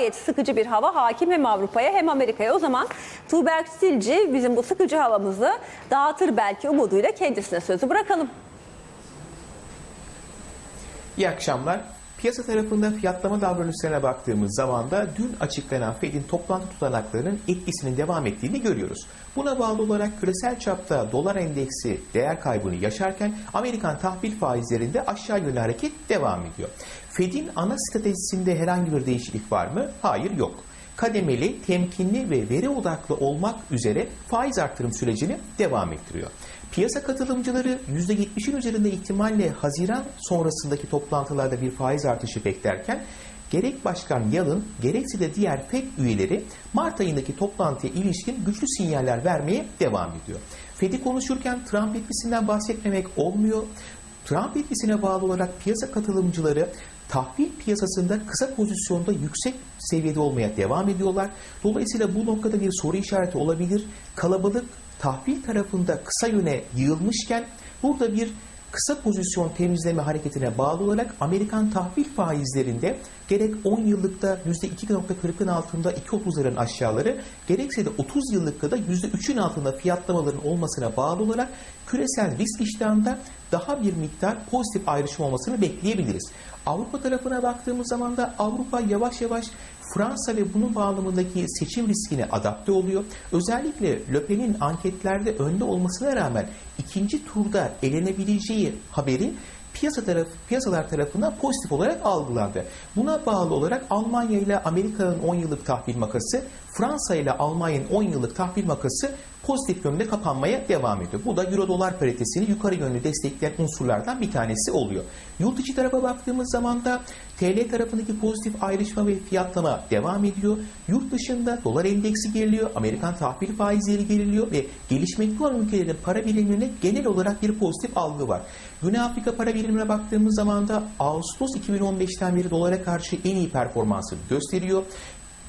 gayet sıkıcı bir hava hakim hem Avrupa'ya hem Amerika'ya. O zaman Tuğberk Stilci bizim bu sıkıcı havamızı dağıtır belki umuduyla kendisine sözü bırakalım. İyi akşamlar. Piyasa tarafında fiyatlama davranışlarına baktığımız zaman da dün açıklanan Fed'in toplantı tutanaklarının etkisinin devam ettiğini görüyoruz. Buna bağlı olarak küresel çapta dolar endeksi değer kaybını yaşarken Amerikan tahvil faizlerinde aşağı yönlü hareket devam ediyor. Fed'in ana stratejisinde herhangi bir değişiklik var mı? Hayır yok kademeli, temkinli ve veri odaklı olmak üzere faiz artırım sürecini devam ettiriyor. Piyasa katılımcıları %70'in üzerinde ihtimalle Haziran sonrasındaki toplantılarda bir faiz artışı beklerken gerek Başkan Yalın gerekse de diğer FED üyeleri Mart ayındaki toplantıya ilişkin güçlü sinyaller vermeye devam ediyor. FED'i konuşurken Trump etkisinden bahsetmemek olmuyor. Trump etkisine bağlı olarak piyasa katılımcıları tahvil piyasasında kısa pozisyonda yüksek seviyede olmaya devam ediyorlar. Dolayısıyla bu noktada bir soru işareti olabilir. Kalabalık tahvil tarafında kısa yöne yığılmışken burada bir kısa pozisyon temizleme hareketine bağlı olarak Amerikan tahvil faizlerinde gerek 10 yıllıkta %2.40'ın altında 2.30'ların aşağıları gerekse de 30 yıllıkta da %3'ün altında fiyatlamaların olmasına bağlı olarak küresel risk iştahında daha bir miktar pozitif ayrışma olmasını bekleyebiliriz. Avrupa tarafına baktığımız zaman da Avrupa yavaş yavaş Fransa ve bunun bağlamındaki seçim riskine adapte oluyor. Özellikle Le Pen'in anketlerde önde olmasına rağmen ikinci turda elenebileceği haberi piyasa taraf, piyasalar tarafından pozitif olarak algılandı. Buna bağlı olarak Almanya ile Amerika'nın 10 yıllık tahvil makası, Fransa ile Almanya'nın 10 yıllık tahvil makası pozitif yönde kapanmaya devam ediyor. Bu da euro dolar paritesini yukarı yönlü destekleyen unsurlardan bir tanesi oluyor. Yurt içi tarafa baktığımız zaman da TL tarafındaki pozitif ayrışma ve fiyatlama devam ediyor. Yurt dışında dolar endeksi geriliyor, Amerikan tahvil faizleri geriliyor ve gelişmekte olan ülkelerin para birimlerine genel olarak bir pozitif algı var. Güney Afrika para birimine baktığımız zaman da Ağustos 2015'ten beri dolara karşı en iyi performansı gösteriyor.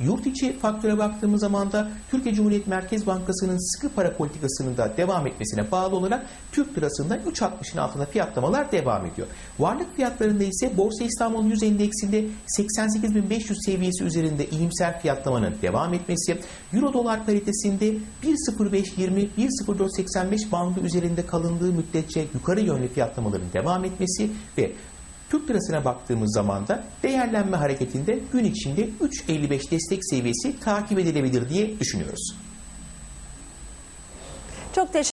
Yurt içi faktöre baktığımız zaman da Türkiye Cumhuriyet Merkez Bankası'nın sıkı para politikasının da devam etmesine bağlı olarak Türk lirasında 3.60'ın altında fiyatlamalar devam ediyor. Varlık fiyatlarında ise Borsa İstanbul 100 endeksinde 88.500 seviyesi üzerinde iyimser fiyatlamanın devam etmesi, Euro dolar paritesinde 1.0520 1.0485 bandı üzerinde kalındığı müddetçe yukarı yönlü fiyatlamaların devam etmesi ve Türk lirasına baktığımız zaman da değerlenme hareketinde gün içinde 3.55 destek seviyesi takip edilebilir diye düşünüyoruz. Çok teşekkür